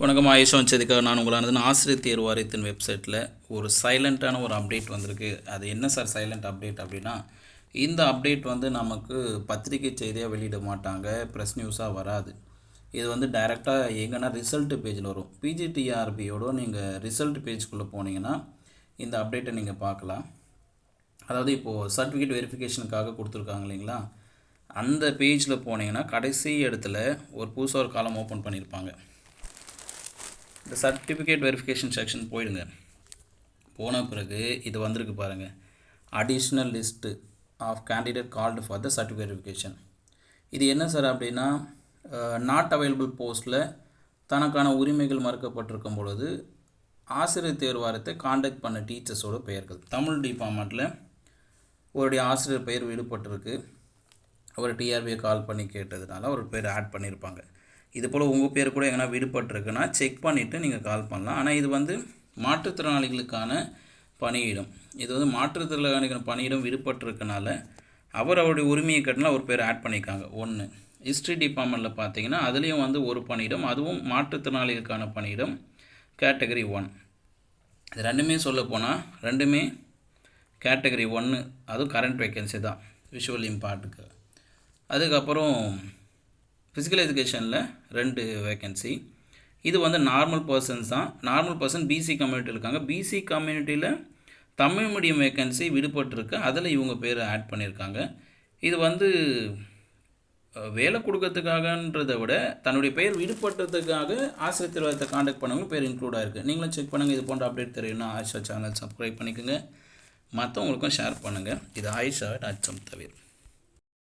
வணக்கம் ஆயுஷம் வச்சதுக்காக நான் உங்களானது ஆசிரியர் தேர்வு வாரியத்தின் வெப்சைட்டில் ஒரு சைலண்ட்டான ஒரு அப்டேட் வந்திருக்கு. அது என்ன சார் சைலண்ட் அப்டேட் அப்படின்னா இந்த அப்டேட் வந்து நமக்கு பத்திரிகை செய்தியாக வெளியிட மாட்டாங்க ப்ரெஸ் நியூஸாக வராது. இது வந்து டைரெக்டாக எங்கன்னா ரிசல்ட் பேஜில் வரும். பிஜிடிஆர்பியோட நீங்கள் ரிசல்ட் பேஜ்குள்ளே போனீங்கன்னா இந்த அப்டேட்டை நீங்கள் பார்க்கலாம் அதாவது இப்போது சர்டிஃபிகேட் வெரிஃபிகேஷனுக்காக கொடுத்துருக்காங்க இல்லைங்களா? அந்த பேஜில் போனீங்கன்னா கடைசி இடத்துல ஒரு புதுசாக ஒரு காலம் ஓப்பன் பண்ணியிருப்பாங்க இந்த சர்டிஃபிகேட் வெரிஃபிகேஷன் செக்ஷன் போயிடுங்க. போன பிறகு இது வந்திருக்கு பாருங்கள் additional list of candidate called for the certificate verification இது என்ன சார் அப்படின்னா நாட் அவைலபிள் போஸ்ட்டில் தனக்கான உரிமைகள் மறுக்கப்பட்டிருக்கும் பொழுது ஆசிரியர் தேர்வாரத்தை காண்டாக்ட் பண்ண டீச்சர்ஸோட பெயர்கள். தமிழ் டிபார்ட்மெண்ட்டில் ஒருடைய ஆசிரியர் பெயர் விடுபட்டிருக்கு. அவர் டிஆர்பியை கால் பண்ணி கேட்டதுனால ஒரு பேர் ஆட் பண்ணியிருப்பாங்க இது போல் உங்கள் பேர் கூட எங்கன்னா விடுபட்டிருக்குன்னா செக் பண்ணிவிட்டு நீங்கள் கால் பண்ணலாம். ஆனால் இது வந்து மாற்றுத்திறனாளிகளுக்கான பணியிடம். இது வந்து மாற்றுத்திறனாளிகள் பணியிடம் விடுபட்டிருக்கனால அவர் அவருடைய உரிமையை கட்டினா ஒரு பேர் ஆட் பண்ணியிருக்காங்க. ஒன்று ஹிஸ்ட்ரி டிபார்ட்மெண்ட்டில் பார்த்தீங்கன்னா அதுலேயும் வந்து ஒரு பணியிடம் அதுவும் மாற்றுத்திறனாளிகளுக்கான பணியிடம் கேட்டகரி ஒன் இது ரெண்டுமே சொல்லப்போனால் ரெண்டுமே கேட்டகரி ஒன்று அதுவும் கரண்ட் வேக்கன்சி தான் விஷுவல் இம்பார்ட்டுக்கு அதுக்கப்புறம் ஃபிசிக்கல் எஜுகேஷனில் ரெண்டு வேக்கன்சி இது வந்து நார்மல் பர்சன்ஸ் தான். நார்மல் பர்சன் பிசி கம்யூனிட்டி இருக்காங்க. பிசி கம்யூனிட்டியில் தமிழ் மீடியம் வேக்கன்சி விடுபட்டிருக்கு. அதில் இவங்க பேர் ஆட் பண்ணியிருக்காங்க இது வந்து வேலை கொடுக்கறதுக்காகன்றதை விட தன்னுடைய பெயர் விடுபட்டதுக்காக ஆசிரியர் தேர்வாயத்தை காண்டாக்ட் பண்ணவங்க பேர் இன்க்ளூட் ஆகிருக்கு நீங்களும் செக் பண்ணுங்கள் இது போன்ற அப்டேட் தெரியும்னா ஆயிஷா சேனல் சப்ஸ்கிரைப் பண்ணிக்கோங்க. மற்றவங்களுக்கும் ஷேர் பண்ணுங்கள் இது ஆயிஷா அச்சம் தவிர.